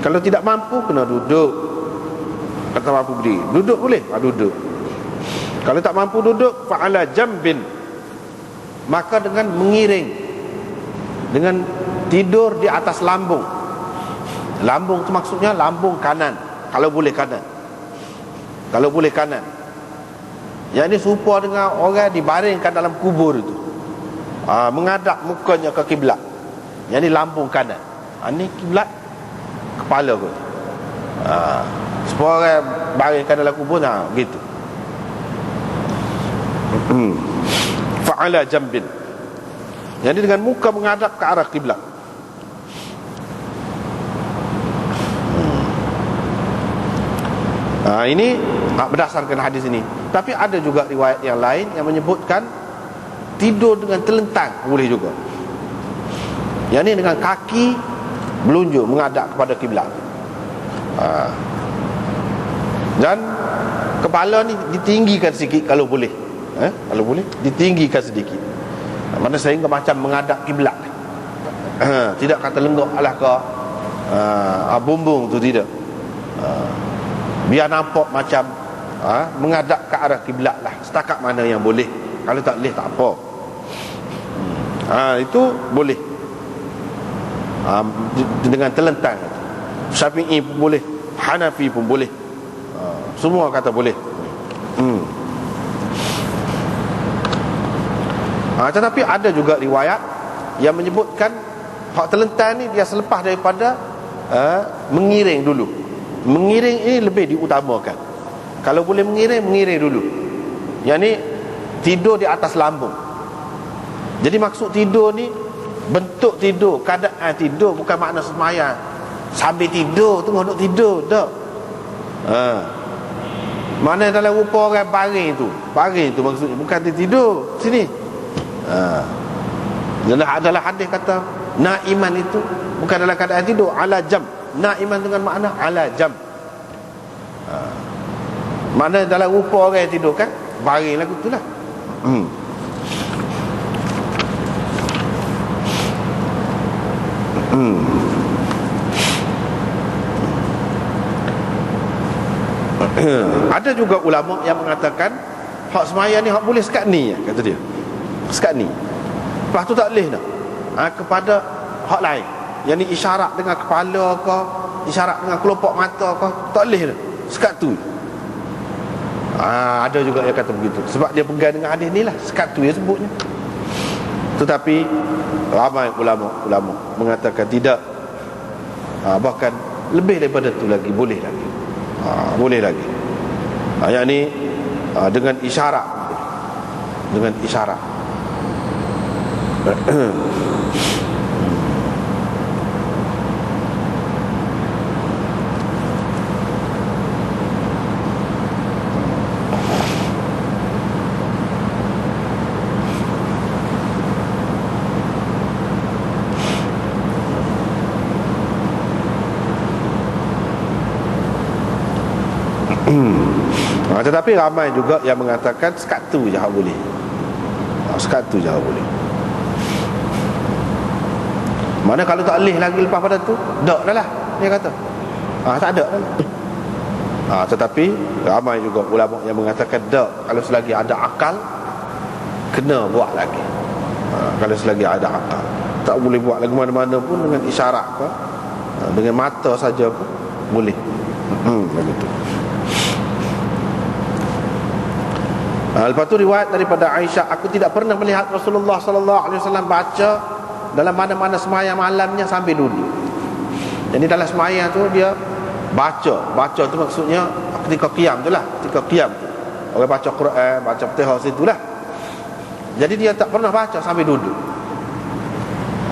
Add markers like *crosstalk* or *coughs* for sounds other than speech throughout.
Kalau tidak mampu kena duduk. Kata mampu berdiri Duduk boleh? Ha, duduk. Kalau tak mampu duduk Fa'ala jambin. Maka dengan mengiring. Dengan tidur di atas lambung. Lambung tu maksudnya lambung kanan. Kalau boleh kanan. Kalau boleh kanan. Yang ini serupa dengan orang dibaringkan dalam kubur itu. Ha, Mengadap mukanya ke kiblat. Yang ini lambung kanan. Ha, Ini kiblat Kepala pun ha, Supaya orang baringkan dalam kubur ha, Gitu hmm. Fa'ala jambin Jadi dengan muka menghadap ke arah kiblat Ha, ini ha, berdasarkan hadis ini. Tapi ada juga riwayat yang lain yang menyebutkan tidur dengan telentang boleh juga. Yang ini dengan kaki melunjuk menghadap kepada kiblat. Ha. Dan kepala ni ditinggikan sedikit kalau boleh. Eh, kalau boleh ditinggikan sedikit. Ha, mana sehingga macam menghadap kiblat. Ha, tidak kata lenggok alah ke uh, bumbung tu tidak. Uh, biar nampak macam ha, menghadap ke arah kiblat lah setakat mana yang boleh kalau tak boleh tak apa ha, itu boleh ha, dengan telentang. Syafi'i pun boleh Hanafi pun boleh. Ha, semua kata boleh. Hmm. ha, tetapi ada juga riwayat yang menyebutkan hak telentang ni dia selepas daripada uh, mengiring dulu. Mengiring ini lebih diutamakan. Kalau boleh mengiring, mengiring dulu. Yang ni Tidur di atas lambung. Jadi maksud tidur ni Bentuk tidur, keadaan tidur Bukan makna semayang. Sambil tidur, tengok duduk tidur Tak? Ha. Mana dalam rupa orang baring tu? Baring tu maksudnya, bukan tidur. Sini. Ha. Adalah, adalah hadis kata Naiman itu Bukan dalam keadaan tidur. Ala jam. Naiman dengan makna ala jam. Ha. Mana dalam rupa orang tidur kan? Baring lagu tu lah. Hmm. Hmm. *clears throat* Ada juga ulama yang mengatakan Hak semaya ni hak boleh sekat ni Kata dia. Sekat ni. Lepas tu tak boleh dah ha, Kepada hak lain. Yang ni isyarat dengan kepala ke Isyarat dengan kelopak mata ke Tak boleh dah. Sekat tu. Ha, Ada juga yang kata begitu. Sebab dia pegang dengan hadis ni lah. Sekat tu yang sebutnya Tetapi Ramai ulama ulama Mengatakan tidak. Ha, Bahkan Lebih daripada tu lagi Boleh lagi. Ha, Boleh lagi. Ha, Yang ni ha, Dengan isyarat. Dengan isyarat *clears throat* ha, Tetapi ramai juga yang mengatakan Sekat tu je boleh. Ha, Sekat tu je boleh. Mana kalau tak leh lagi lepas pada tu? Tak dah lah Dia kata. Ha, Tak ada. Ha, Tetapi ramai juga ulama yang mengatakan Tak Kalau selagi ada akal Kena buat lagi. Ha, Kalau selagi ada akal. Tak boleh buat lagi mana-mana pun Dengan isyarat ha, Dengan mata saja pun Boleh. Hmm, begitu. Ha, lepas tu riwayat daripada Aisyah, aku tidak pernah melihat Rasulullah sallallahu alaihi wasallam baca dalam mana-mana sembahyang malamnya sambil duduk. Jadi dalam sembahyang tu dia baca, baca tu maksudnya ketika qiyam tu lah, ketika qiyam tu. Orang baca Quran, baca Fatihah situ lah. Jadi dia tak pernah baca sambil duduk.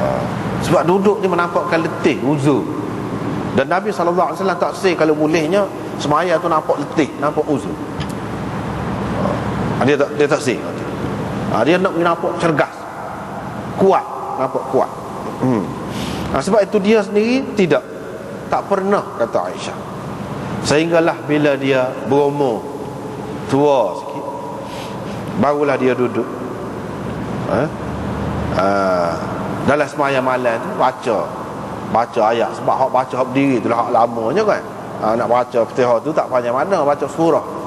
Ha, sebab duduk dia menampakkan letih, uzur. Dan Nabi sallallahu alaihi wasallam tak say kalau bolehnya sembahyang tu nampak letih, nampak uzur. Dia tak dia tak sih. Ha, dia nak nampak cergas. Kuat, nampak kuat. Hmm. Ha, sebab itu dia sendiri tidak tak pernah kata Aisyah. Sehinggalah bila dia berumur tua sikit barulah dia duduk. Ha? Ha, dalam semayang malam tu baca baca ayat sebab hak baca hak berdiri tu lah hak lamanya kan ha, nak baca Fatihah tu tak panjang mana baca surah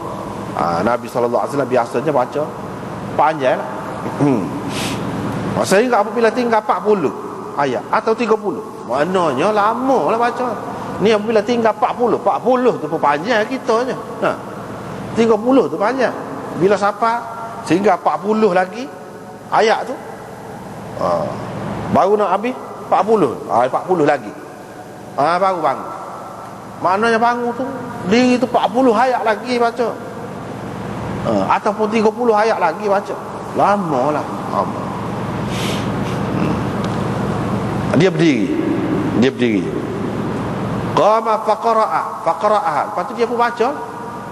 ha, Nabi SAW biasanya baca panjang. Lah hmm. sehingga apabila tinggal 40 ayat atau 30 maknanya lama lah baca. Ni apabila tinggal 40 40 tu pun panjang kita je ha. 30 tu panjang. Bila siapa sehingga 40 lagi ayat tu. Ha. baru nak habis 40 ha, 40 lagi. Ha, baru bangun. Maknanya bangun tu diri tu 40 ayat lagi baca ha, ataupun 30 ayat lagi baca. Lama lah lama. Hmm. dia berdiri. Dia berdiri. Qama faqara'a. Faqara'a. Lepas tu dia pun baca.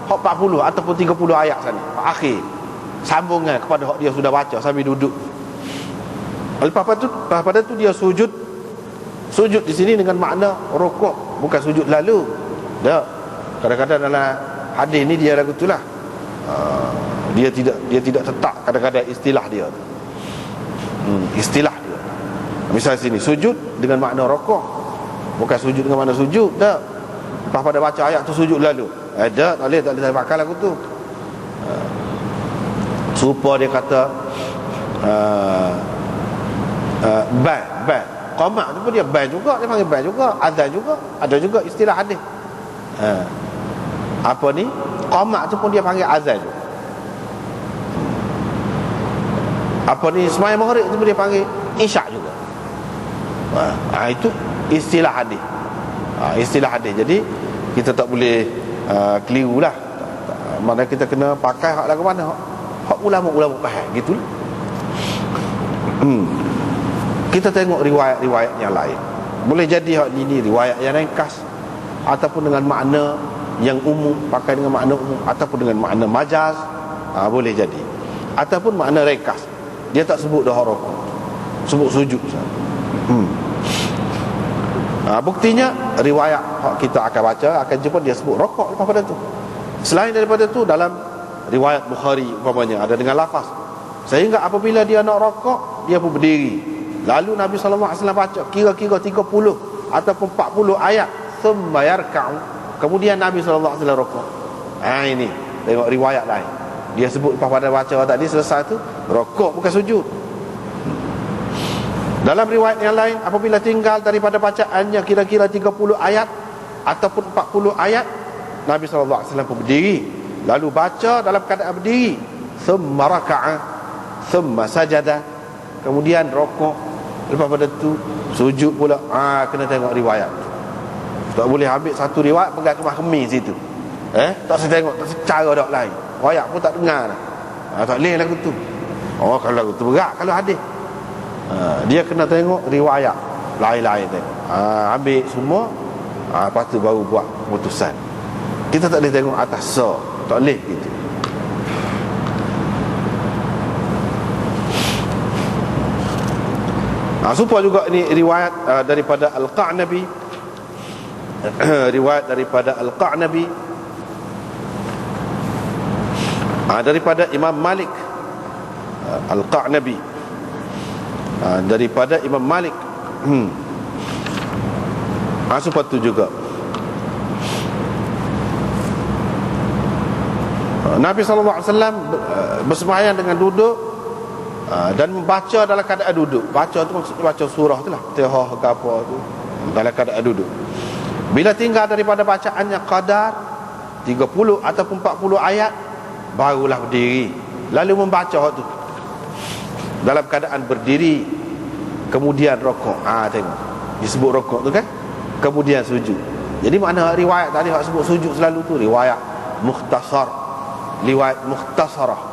Hak 40 ataupun 30 ayat sana. Akhir. Sambungan kepada hak dia sudah baca sambil duduk. Lepas tu lepas pada tu dia sujud. Sujud di sini dengan makna rukuk bukan sujud lalu. Tak. Kadang-kadang dalam hadis ni dia lagu itulah uh, dia tidak dia tidak tetap kadang-kadang istilah dia. Hmm, istilah dia. Misal sini sujud dengan makna rukuk bukan sujud dengan makna sujud tak. Lepas pada baca ayat tu sujud lalu. Eh tak tak boleh tak boleh pakai lagu tu. Uh, supaya dia kata uh, uh, ban ban. Qamat tu pun dia ban juga dia panggil ban juga azan juga. Ada juga istilah hadis. Ha. Apa ni? Qamat tu pun dia panggil azan. Juga apa ni? Semai maghrib tu pun dia panggil isyak juga. Ha. ha. itu istilah hadis. Ha. istilah hadis. Jadi kita tak boleh uh, keliru lah. Mana kita kena pakai hak lagu mana? Hak ulama-ulama faham. Gitu hmm. Kita tengok riwayat-riwayat yang lain. Boleh jadi hak ini riwayat yang ringkas ataupun dengan makna yang umum pakai dengan makna umum ataupun dengan makna majaz ha, boleh jadi. Ataupun makna ringkas. Dia tak sebut dah rokok sebut sujud hmm. ha, buktinya riwayat kita akan baca akan jumpa dia sebut rokok lepas pada tu. Selain daripada tu dalam riwayat Bukhari umpamanya ada dengan lafaz. Sehingga apabila dia nak rokok dia pun berdiri. Lalu Nabi SAW baca kira-kira 30 ataupun 40 ayat. Sembayar kau. Kemudian Nabi SAW rokok. Ha ini. Tengok riwayat lain. Dia sebut lepas pada baca tadi selesai tu rokok bukan sujud. Dalam riwayat yang lain apabila tinggal daripada bacaannya kira-kira 30 ayat ataupun 40 ayat Nabi SAW pun berdiri. Lalu baca dalam keadaan berdiri. Thumma raka'a thumma sajada. Kemudian rokok. Lepas pada tu Sujud pula. Ah Kena tengok riwayat Tak boleh ambil satu riwayat Pegang kemah kemis situ. Eh? Tak saya tengok Tak cara dok lain. Riwayat pun tak dengar ah, Tak boleh lagu tu Oh kalau lagu tu berat Kalau hadis. Ah, Dia kena tengok riwayat Lain-lain tengok. Ah, Ambil semua ah, Lepas tu baru buat keputusan. Kita tak boleh tengok atas so Tak boleh gitu. Ha, supaya juga ini riwayat uh, daripada Al-Qa'nabi *coughs* riwayat daripada Al-Qa'nabi. Uh, daripada Imam Malik. Uh, Al-Qa'nabi. Uh, daripada Imam Malik. *coughs* Supaya itu juga. Nabi SAW bersemayam dengan duduk. Dan membaca dalam keadaan duduk. Baca tu maksudnya baca surah tu lah. Tihah ke apa tu. Dalam keadaan duduk bila tinggal daripada bacaannya qadar 30 ataupun 40 ayat barulah berdiri. Lalu membaca tu. Dalam keadaan berdiri kemudian rokok. Ah ha, tengok. Disebut rokok tu kan? Kemudian sujud. Jadi makna riwayat tadi hak sebut sujud selalu tu riwayat mukhtasar. Riwayat mukhtasarah